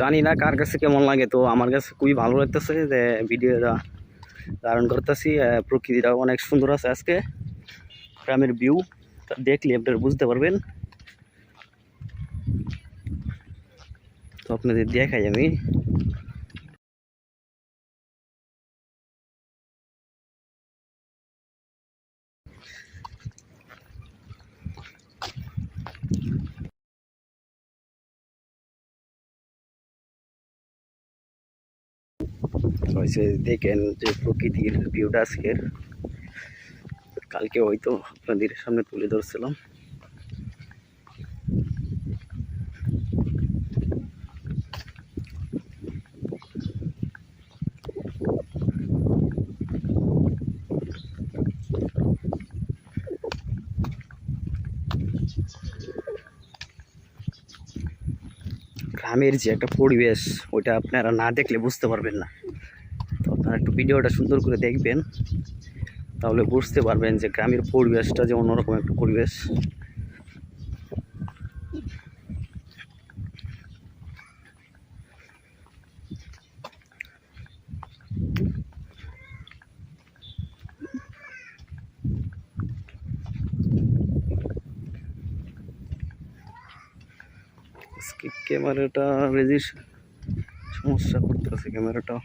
জানি না কার কাছে কেমন লাগে, তো আমার কাছে খুবই ভালো লাগতেছে যে ভিডিওটা ধারণ করতেছি প্রকৃতিটা অনেক সুন্দর আছে আজকে। গ্রামের ভিউ দেখলে আপনারা বুঝতে পারবেন। তো আপনাদের দেখাই আমি। হয়েছে দেখেন যে প্রকৃতির ভিউটা আজকের। কালকে হয়তো আপনাদের সামনে তুলে ধরছিলাম। গ্রামের যে একটা পরিবেশ, ওইটা আপনারা না দেখলে বুঝতে পারবেন না। আপনারা একটু ভিডিওটা সুন্দর করে দেখবেন, তাহলে বুঝতে পারবেন যে গ্রামের পরিবেশটা যে অন্যরকম একটা পরিবেশ। ক্যামেরাটা রেজিস সমস্যা করতেছে ক্যামেরাটা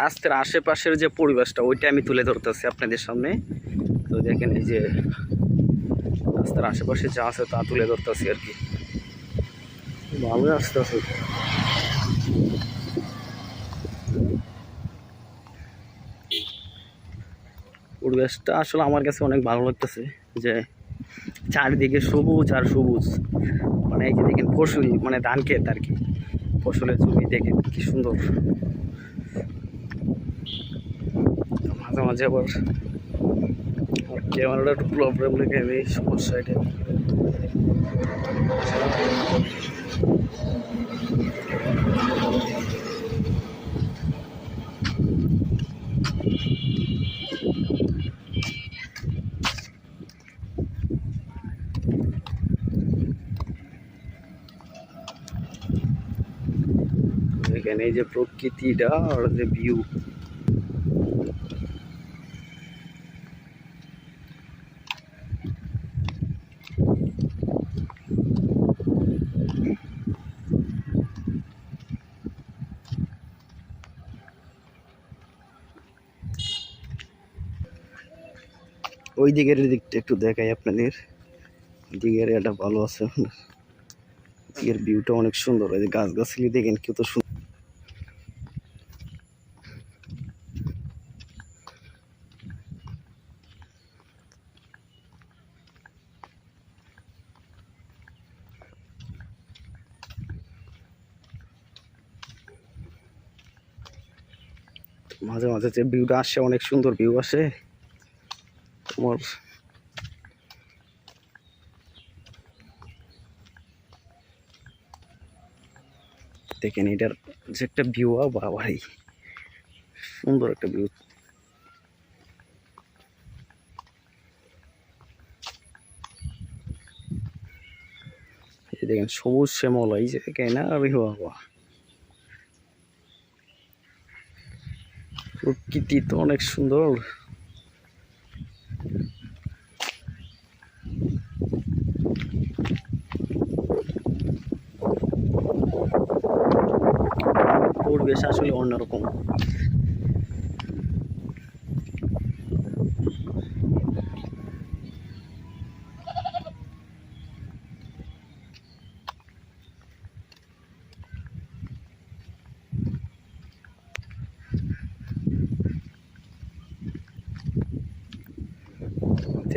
রাস্তার আশেপাশের যে পরিবেশটা ওইটা আমি তুলে ধরতেছি আপনাদের সামনে। তো দেখেন এই যে রাস্তার আশেপাশে যা আছে তা তুলে ধরতেছি আর কি। ভালো আসতেছে। পরিবেশটা আসলে আমার কাছে অনেক ভালো লাগতেছে যে চারিদিকে সবুজ আর সবুজ। মানে এই যে দেখেন ফসল মানে ধান ক্ষেত আর কি। ফসলের জমি, দেখেন কি সুন্দর। মাঝে মাঝে আবার ক্যামেরাটা একটু প্রবলেম লেগে সমস্যা এটা। এখানে এই যে প্রকৃতিটা আর যে ভিউ ওই দিকের দিকটা একটু দেখাই আপনাদের। দিকের এটা ভালো আছে দিকের ভিউটা অনেক সুন্দর। যে গাছ গাছলি দেখেন কত সুন্দর। মাঝে মাঝে যে ভিউটা আসে, অনেক সুন্দর ভিউ আসে। তোমার দেখেন, এটার যে একটা ভিউ বাবাই সুন্দর একটা ভিউ দেখেন, সবুজ শ্যামল, এই যে দেখেন আরে বাবা। প্রকৃতি তো অনেক সুন্দর পরিবেশ আসলে অন্যরকম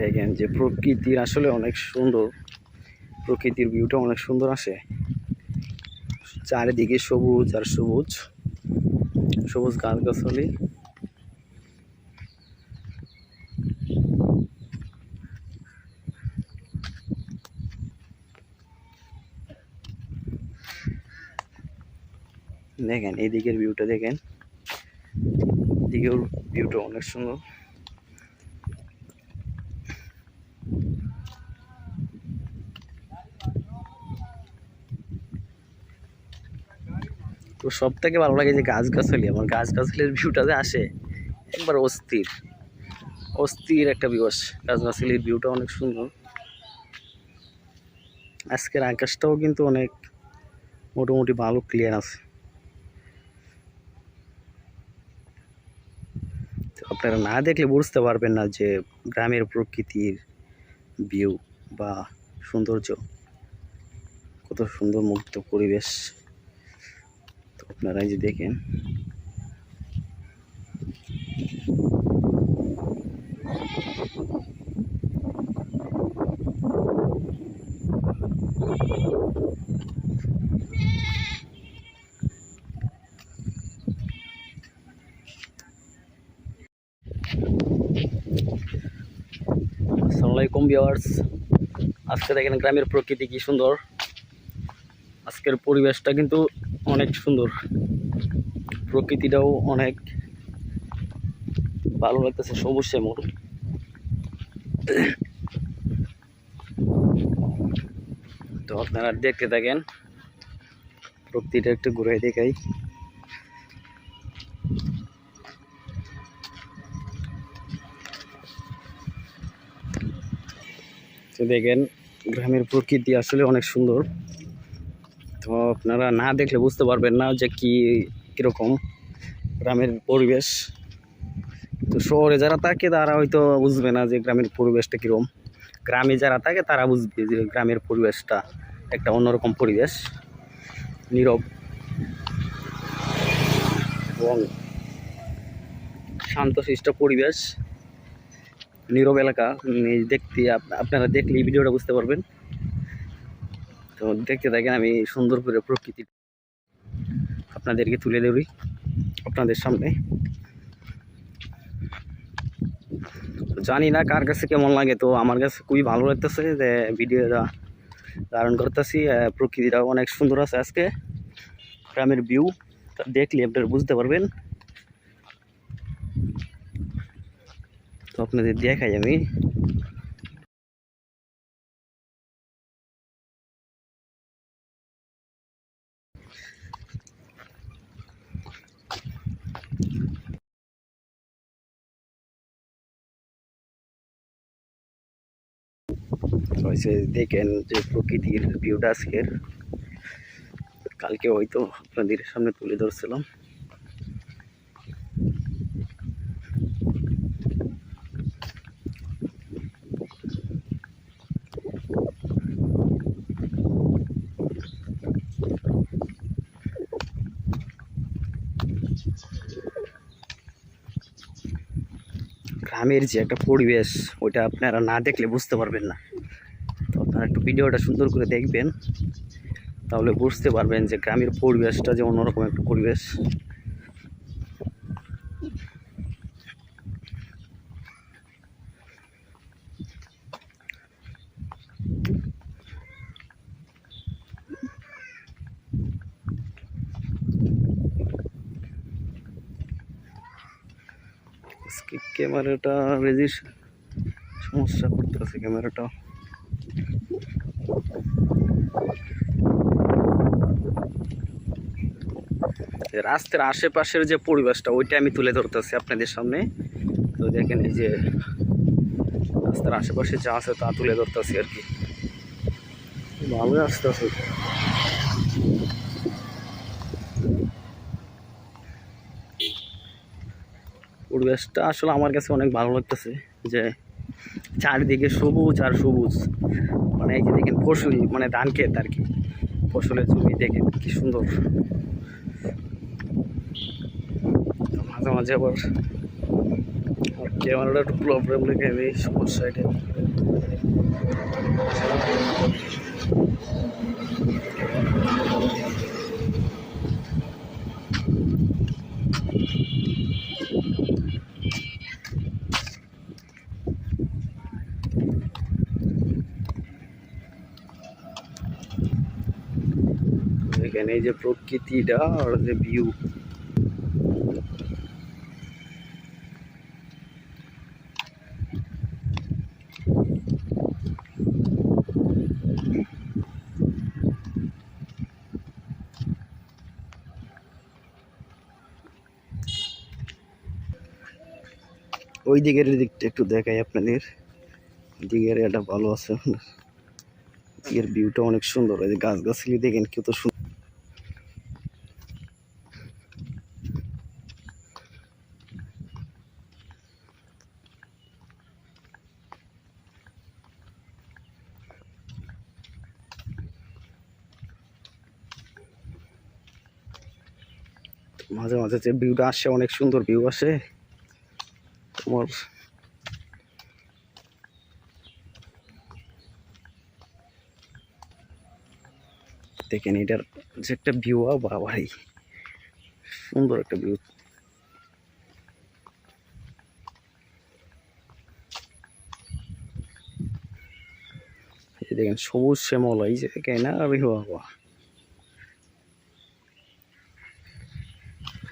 দেখেন যে প্রকৃতির আসলে অনেক সুন্দর। প্রকৃতির ভিউটা অনেক সুন্দর আসে। চারিদিকে সবুজ আর সবুজ। সবুজ গাছ গাছালি দেখেন, এই দিকের ভিউটা দেখেন। দিকেও ভিউটা অনেক সুন্দর। সব থেকে ভালো লাগে যে গাছগাছালি, আমার গাছগাছালির ভিউটা যে আসে, একবার অস্থির। অস্থির একটা বিবস, গাছগাছালির ভিউটা অনেক সুন্দর। আজকের আকাশটাও কিন্তু অনেক মোটামুটি ভালো ক্লিয়ার আছে। আপনারা না দেখলে বুঝতে পারবেন না যে গ্রামের প্রকৃতির ভিউ বা সৌন্দর্য, কত সুন্দর মুক্ত পরিবেশ। তো আপনারা যে দেখেন। আসসালামু আলাইকুম ভিউয়ার্স। আজকে দেখেন গ্রামের প্রকৃতি কি সুন্দর। আজকের পরিবেশটা কিন্তু অনেক সুন্দর। প্রকৃতিটাও অনেক ভালো লাগতেছে, সবুজ শ্যামল। তো আপনারা দেখতে থাকেন, প্রকৃতিটা একটু ঘুরে দেখাই। দেখেন, গ্রামের প্রকৃতি আসলে অনেক সুন্দর। তো আপনারা না দেখলে বুঝতে পারবেন না যে কি, কীরকম গ্রামের পরিবেশ। তো শহরে যারা থাকে, তারা হয়তো বুঝবে না যে গ্রামের পরিবেশটা কীরকম। গ্রামে যারা থাকে, তারা বুঝবে যে গ্রামের পরিবেশটা একটা অন্যরকম পরিবেশ, নীরব এবং শান্তশিষ্ট পরিবেশ, নীরব এলাকা। দেখতে আপ- আপনারা দেখলে এই ভিডিওটা বুঝতে পারবেন। তো দেখতে থাকেন, আমি সুন্দর করে প্রকৃতি। আপনাদেরকে তুলে ধরি আপনাদের সামনে। জানি না কার কাছে কেমন লাগে, তো আমার কাছে খুবই ভালো লাগতেছে যে ভিডিওটা ধারণ করতেছি। প্রকৃতিটা অনেক সুন্দর আছে আজকে। গ্রামের ভিউ দেখলে আপনারা বুঝতে পারবেন। তো আপনাদের দেখাই আমি। দেখেন যে প্রকৃতির ভিউটা আজকের কালকে হয়তো আপনাদের সামনে তুলে ধরছিলাম। গ্রামের যে একটা পরিবেশ, ওইটা আপনারা না দেখলে বুঝতে পারবেন না। তো আপনারা একটু ভিডিওটা সুন্দর করে দেখবেন, তাহলে বুঝতে পারবেন যে গ্রামের পরিবেশটা যে অন্যরকম একটা পরিবেশ। আজকে ক্যামেরাটা রেজিস সমস্যা করতেছে ক্যামেরাটা রাস্তার আশেপাশের যে পরিবেশটা, ওইটা আমি তুলে ধরতেছি আপনাদের সামনে। তো দেখেন এই যে রাস্তার আশেপাশে যা আছে তা তুলে ধরতেছি আর কি। ভালোই আসতেছে। পরিবেশটা আসলে আমার কাছে অনেক ভালো লাগতেছে যে চারিদিকে সবুজ আর সবুজ। মানে এই যে দেখেন ফসল মানে ধান ক্ষেত আর কি। ফসলের জমি দেখেন, কি সুন্দর। মাঝে মাঝে আবার ক্যামেরাটা একটু প্রবলেম লেগে আমি সমস্যা এটা। এখানে এই যে প্রকৃতিটা আর যে ভিউ ওই দিকের দিকটা একটু দেখাই আপনাদের। দিকের এটা ভালো আছে আপনার। দিকের ভিউটা অনেক সুন্দর। ওই যে গাছগাছালি দেখেন কত সুন্দর মাঝে যে ভিউটা আসে, অনেক সুন্দর ভিউ আসে। তোমার দেখেন, এটার যে একটা ভিউ বাবাই সুন্দর একটা ভিউ দেখেন, সবুজ শ্যামল, এই যে দেখেন বিহু বাবা।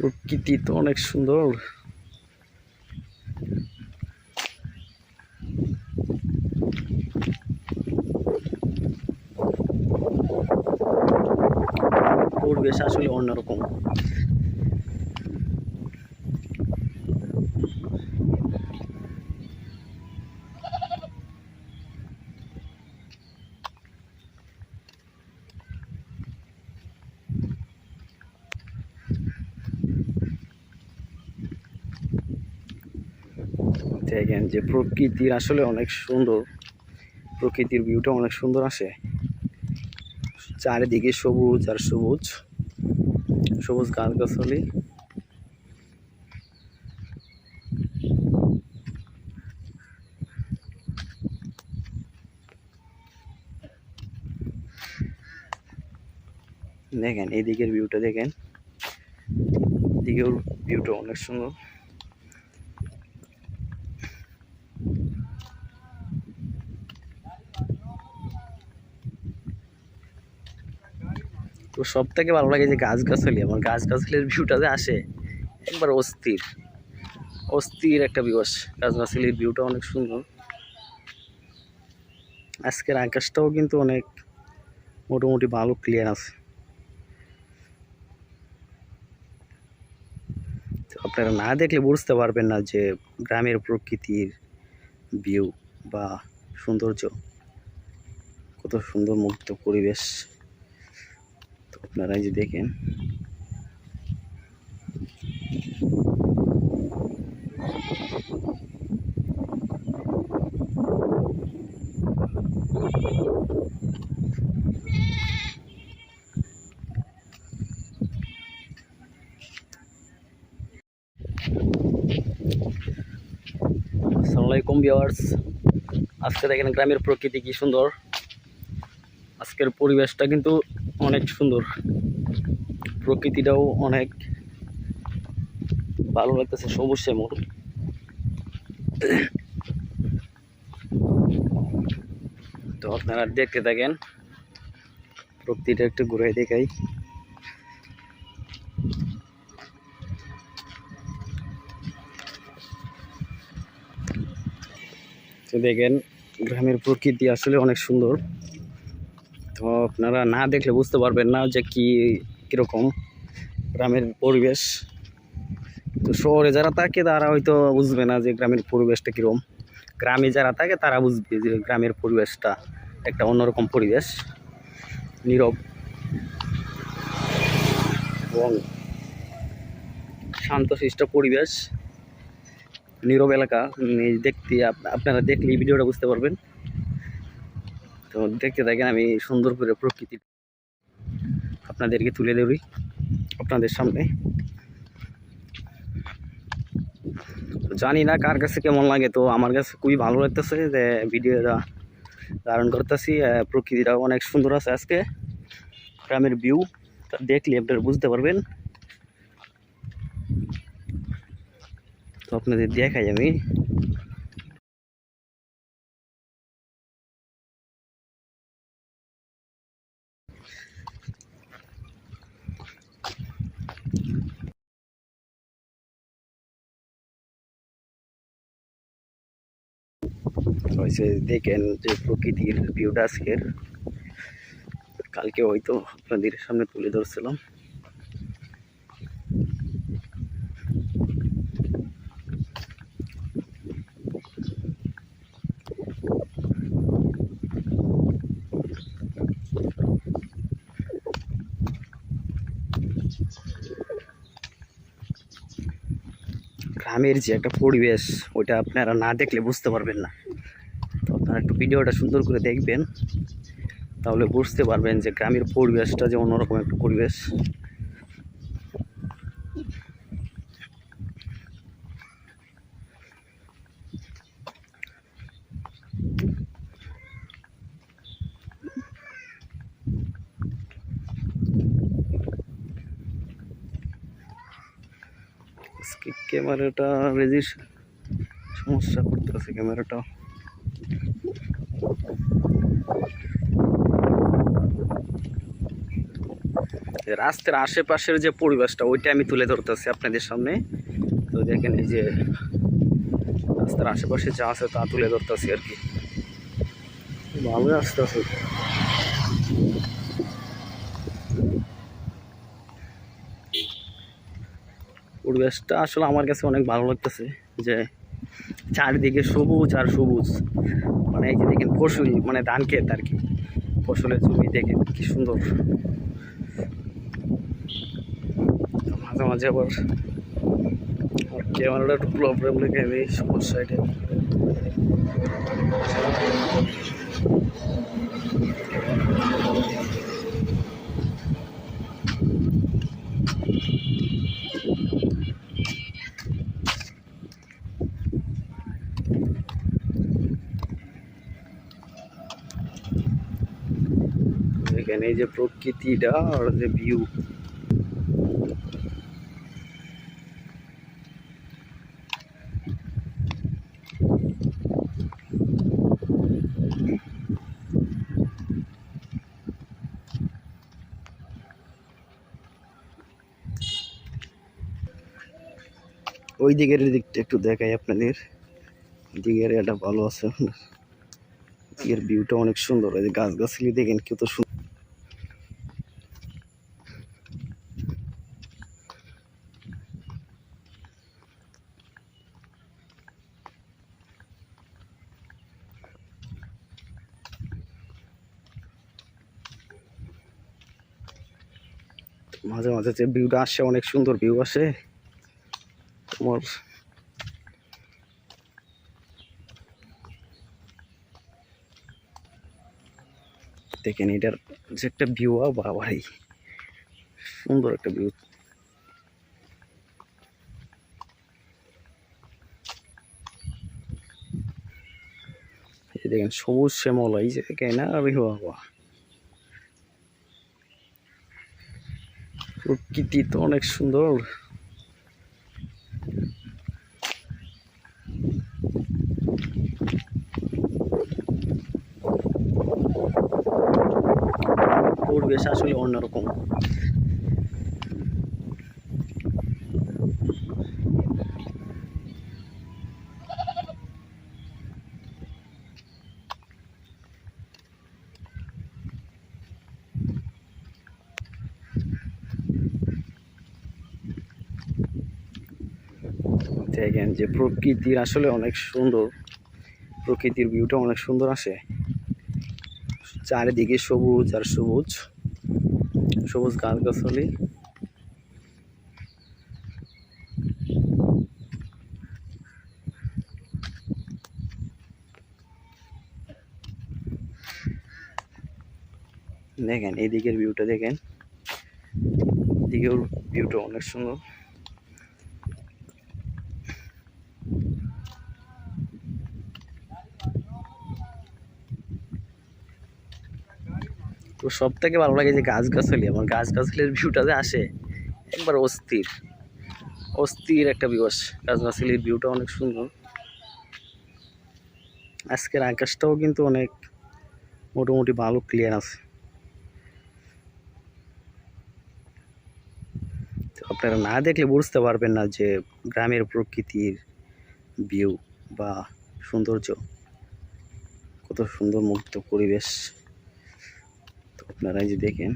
প্রকৃতি তো অনেক সুন্দর। পরিবেশ আসলে অন্যরকম দেখেন যে প্রকৃতির আসলে অনেক সুন্দর। প্রকৃতির ভিউটা অনেক সুন্দর আসে। চারিদিকে সবুজ আর সবুজ। সবুজ গাছ গাছালি দেখেন, এই দিকের ভিউটা দেখেন। দিকেও ভিউটা অনেক সুন্দর। সব থেকে ভালো লাগে যে গাছ গাছালি আমার গাছ গাছালির ভিউটা যে আসে, একবার অস্থির অস্থির একটা আসে। গাছ গাছালির ভিউটা অনেক সুন্দর। আজকের আকাশটাও কিন্তু অনেক মোটামুটি ভালো ক্লিয়ার আছে। তো আপনারা না দেখলে বুঝতে পারবেন না যে গ্রামের প্রকৃতির ভিউ বা সৌন্দর্য, কত সুন্দর মুক্ত পরিবেশ। তো আপনারা যে দেখেন। আসসালামু আলাইকুম আজকে দেখেন গ্রামের প্রকৃতি কি সুন্দর। আজকের পরিবেশটা কিন্তু অনেক সুন্দর। প্রকৃতিটাও অনেক ভালো লাগতেছে, সবুজ শ্যামল। তো আপনারা দেখতে থাকেন, প্রকৃতিটা একটু ঘুরে দেখাই। দেখেন, গ্রামের প্রকৃতি আসলে অনেক সুন্দর। তো আপনারা না দেখলে বুঝতে পারবেন না যে কি, কীরকম গ্রামের পরিবেশ। তো শহরে যারা থাকে, তারা হয়তো বুঝবে না যে গ্রামের পরিবেশটা কীরকম। গ্রামে যারা থাকে, তারা বুঝবে যে গ্রামের পরিবেশটা একটা অন্যরকম পরিবেশ, নীরব এবং শান্তশিষ্ট পরিবেশ, নীরব এলাকা। দেখতে আপ- আপনারা দেখলে এই ভিডিওটা বুঝতে পারবেন। তো দেখতে থাকেন, আমি সুন্দর করে প্রকৃতি আপনাদেরকে তুলে ধরি আপনাদের সামনে। জানি না কার কাছে কেমন লাগে, তো আমার কাছে খুবই ভালো লাগতেছে যে ভিডিওটা ধারণ করতেছি। প্রকৃতিটা অনেক সুন্দর আছে আজকে। গ্রামের ভিউ দেখলে আপনারা বুঝতে পারবেন। তো আপনাদের দেখাই আমি। হয়েছে দেখেন যে প্রকৃতির ভিউটা আজকের কালকে হয়তো আপনাদের সামনে তুলে ধরছিলাম। গ্রামের যে একটা পরিবেশ, ওইটা আপনারা না দেখলে বুঝতে পারবেন না। আপনারা একটু ভিডিওটা সুন্দর করে দেখবেন, তাহলে বুঝতে পারবেন যে গ্রামের পরিবেশটা যে অন্যরকম একটা পরিবেশ। ক্যামেরাটা রেজিস সমস্যা করতেছে ক্যামেরাটা রাস্তার আশেপাশের যে পরিবেশটা ওইটা আমি তুলে ধরতেছি আপনাদের সামনে। তো দেখেন এই যে রাস্তার আশেপাশে যা আছে তা তুলে ধরতেছি আর কি। ভালো আসতে আছে পরিবেশটা আসলে আমার কাছে অনেক ভালো লাগতেছে যে চারিদিকে সবুজ আর সবুজ। মানে এই যে দেখেন ফসল মানে ধান ক্ষেত আর কি। ফসলের জমি দেখেন, কি সুন্দর। মাঝে মাঝে আবার ক্যামেরাটা একটু প্রবলেম লেগে আমি সমস্যা এটা। এখানে এই যে প্রকৃতিটা আর যে ভিউ ওই দিকের দিকটা একটু দেখাই আপনাদের। দিকের এটা ভালো আছে আপনার। দিকের ভিউটা অনেক সুন্দর। এই যে গাছ গাছলি দেখেন কত সুন্দর মাঝে যে ভিউটা আসে, অনেক সুন্দর ভিউ আসে। তোমার দেখেন, এটার যে একটা ভিউ বাবাই সুন্দর একটা ভিউ দেখেন, সবুজ শ্যামল, এই যে দেখেন আরে বাবা। প্রকৃতি তো অনেক সুন্দর পরিবেশ আসলে অন্যরকম দেখেন যে প্রকৃতির আসলে অনেক সুন্দর। প্রকৃতির ভিউটা অনেক সুন্দর আসে। চারিদিকে সবুজ আর সবুজ। সবুজ গাছ গাছালি দেখেন, এই দিকের ভিউটা দেখেন। দিকেও ভিউটা অনেক সুন্দর। তো সব থেকে ভালো লাগে যে গাছ গাছালি আমার গাছ গাছালির ভিউটা যে আসে, একবার অস্থির। অস্থির একটা ভিউ আসে। গাছ গাছালির ভিউটা অনেক সুন্দর। আজকের আকাশটাও কিন্তু অনেক মোটামুটি ভালো ক্লিয়ার আছে। আপনারা না দেখলে বুঝতে পারবেন না যে গ্রামের প্রকৃতির ভিউ বা সৌন্দর্য। কত সুন্দর মুক্ত পরিবেশ। তো আপনারা যে দেখেন।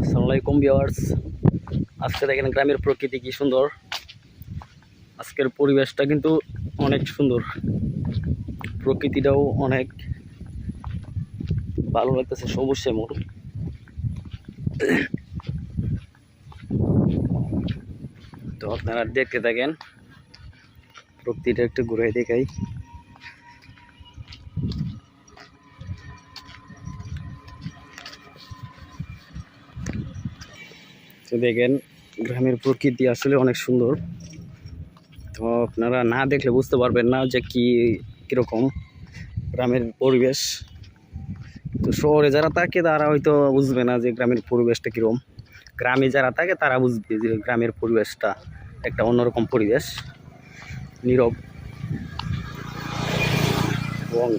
আসসালামাইকুম ভিওয়ার্স আজকে দেখেন গ্রামের প্রকৃতি কি সুন্দর। আজকের পরিবেশটা কিন্তু অনেক সুন্দর। প্রকৃতিটাও অনেক ভালো লাগতেছে, সবুজ শ্যামল। তো আপনারা দেখতে থাকেন, প্রকৃতিটা একটু ঘুরে দেখাই। দেখেন, গ্রামের প্রকৃতি আসলে অনেক সুন্দর। তো আপনারা না দেখলে বুঝতে পারবেন না যে কি, কীরকম গ্রামের পরিবেশ। তো শহরে যারা থাকে, তারা হয়তো বুঝবে না যে গ্রামের পরিবেশটা কীরকম। গ্রামে যারা থাকে, তারা বুঝবে যে গ্রামের পরিবেশটা একটা অন্যরকম পরিবেশ, নীরব এবং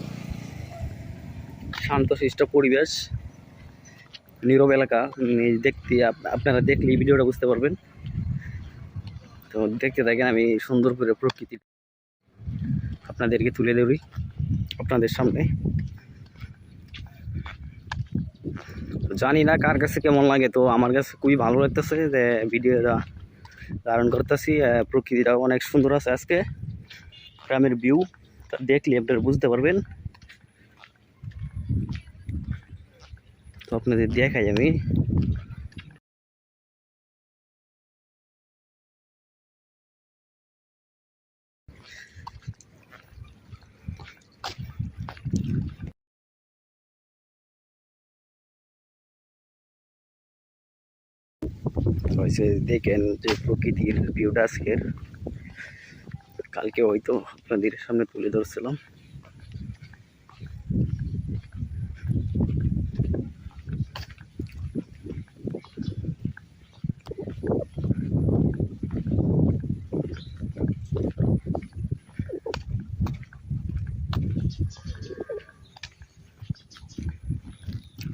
শান্তশিষ্ট পরিবেশ, নীরব এলাকা। দেখতে আপ- আপনারা দেখলে এই ভিডিওটা বুঝতে পারবেন। তো দেখতে থাকেন, আমি সুন্দর করে প্রকৃতি। আপনাদেরকে তুলে ধরি আপনাদের সামনে। জানি না কার কাছে কেমন লাগে, তো আমার কাছে খুবই ভালো লাগতেছে যে ভিডিওটা ধারণ করতেছি। প্রকৃতিটা অনেক সুন্দর আছে আজকে। গ্রামের ভিউ দেখলে আপনারা বুঝতে পারবেন। তো আপনাদের দেখাই আমি। যে দেখেন যে প্রকৃতির ভিউটা আজকের কালকে হয়তো আপনাদের সামনে তুলে ধরছিলাম।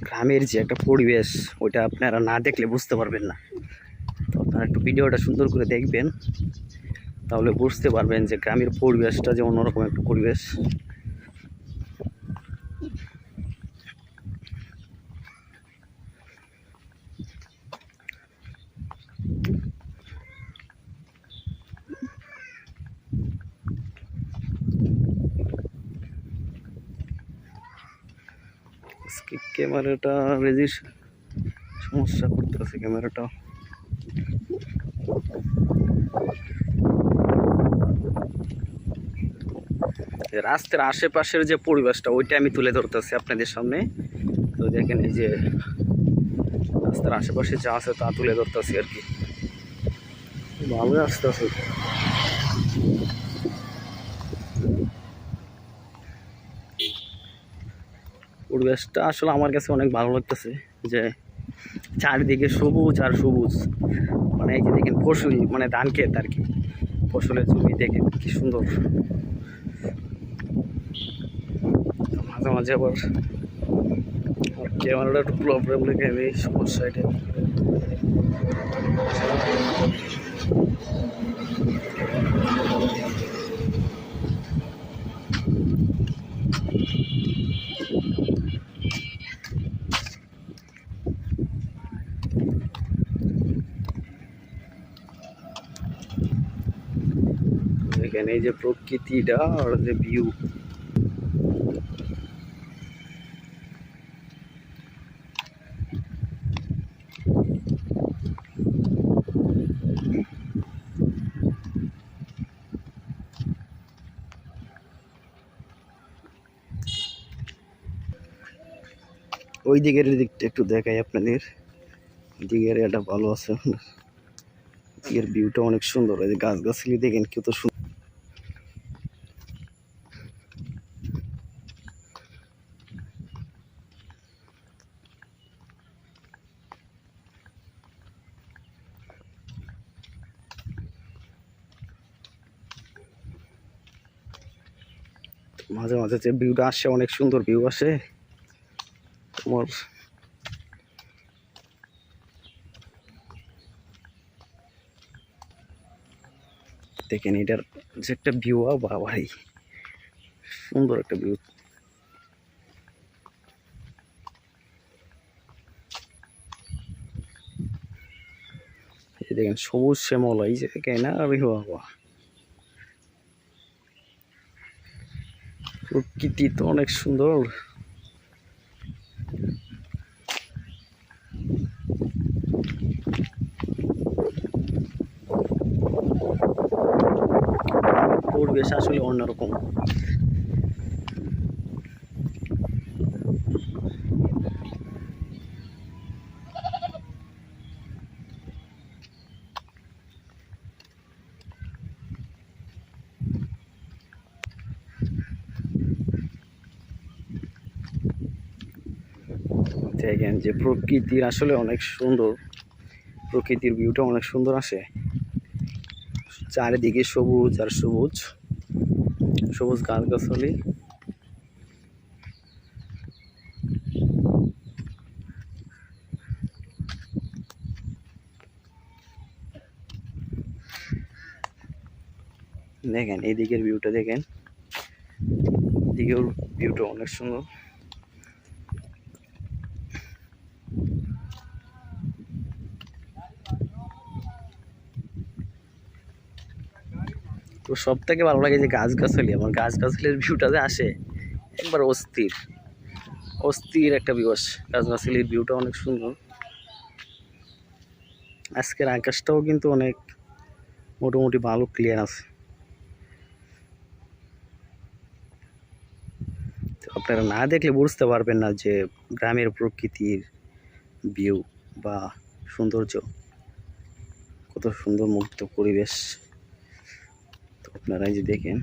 গ্রামের যে একটা পরিবেশ, ওইটা আপনারা না দেখলে বুঝতে পারবেন না। একটু ভিডিওটা সুন্দর করে দেখবেন, তাহলে বুঝতে পারবেন যে গ্রামের পরিবেশটা যে অন্যরকম একটা পরিবেশ। ক্যামেরাটা রেজিস সমস্যা করতেছে ক্যামেরাটা রাস্তার আশেপাশের যে পরিবেশটা ওইটা আমি তুলে ধরতেছি আপনাদের সামনে। তো দেখেন এই যে রাস্তার আশেপাশে যা আছে তা তুলে ধরতেছি আর কি। ভালো আসতেছে। পরিবেশটা আসলে আমার কাছে অনেক ভালো লাগতেছে যে চারিদিকে সবুজ আর সবুজ। মানে এই যে দেখেন ফসল মানে ধান ক্ষেত আর কি। ফসলের জমি দেখেন, কি সুন্দর। মাঝে মাঝে আবার ক্যামেরাটা একটু প্রবলেম লেগে আমি সমস্যা এটা। দেখেন, এই যে প্রকৃতিটা আর যে ভিউ ওই দিকের দিকটা একটু দেখাই আপনাদের। দিকের এটা ভালো আছে আপনার। দিকের ভিউটা অনেক সুন্দর। এই যে গাছ গাছলি দেখেন কত সুন্দর মাঝে মাঝে যে ভিউটা আসে, অনেক সুন্দর ভিউ আসে। তোমার দেখেন, এটার যে একটা ভিউ বা ভাই সুন্দর একটা ভিউ দেখেন, সবুজ শ্যামল, এই যে দেখেন, আরে বাবা। প্রকৃতি তো অনেক সুন্দর পরিবেশ আসলে অন্যরকম দেখেন যে প্রকৃতির আসলে অনেক সুন্দর। প্রকৃতির ভিউটা অনেক সুন্দর আসে। চারিদিকে সবুজ আর সবুজ। সবুজ গাছ গাছালি দেখেন এই দিকের ভিউটা দেখেন। দিকেও ভিউটা অনেক সুন্দর। তো সব থেকে ভালো লাগে যে গাছ গাছালি আমার গাছ গাছালির ভিউটা যে আসে, একবার অস্থির। অস্থির একটা আসে। গাছ গাছালির ভিউটা অনেক সুন্দর। আজকের আকাশটাও কিন্তু অনেক মোটামুটি ভালো ক্লিয়ার আছে। আপনারা না দেখলে বুঝতে পারবেন না যে গ্রামের প্রকৃতির ভিউ বা সৌন্দর্য। কত সুন্দর মুক্ত পরিবেশ। আপনারা এই যে দেখেন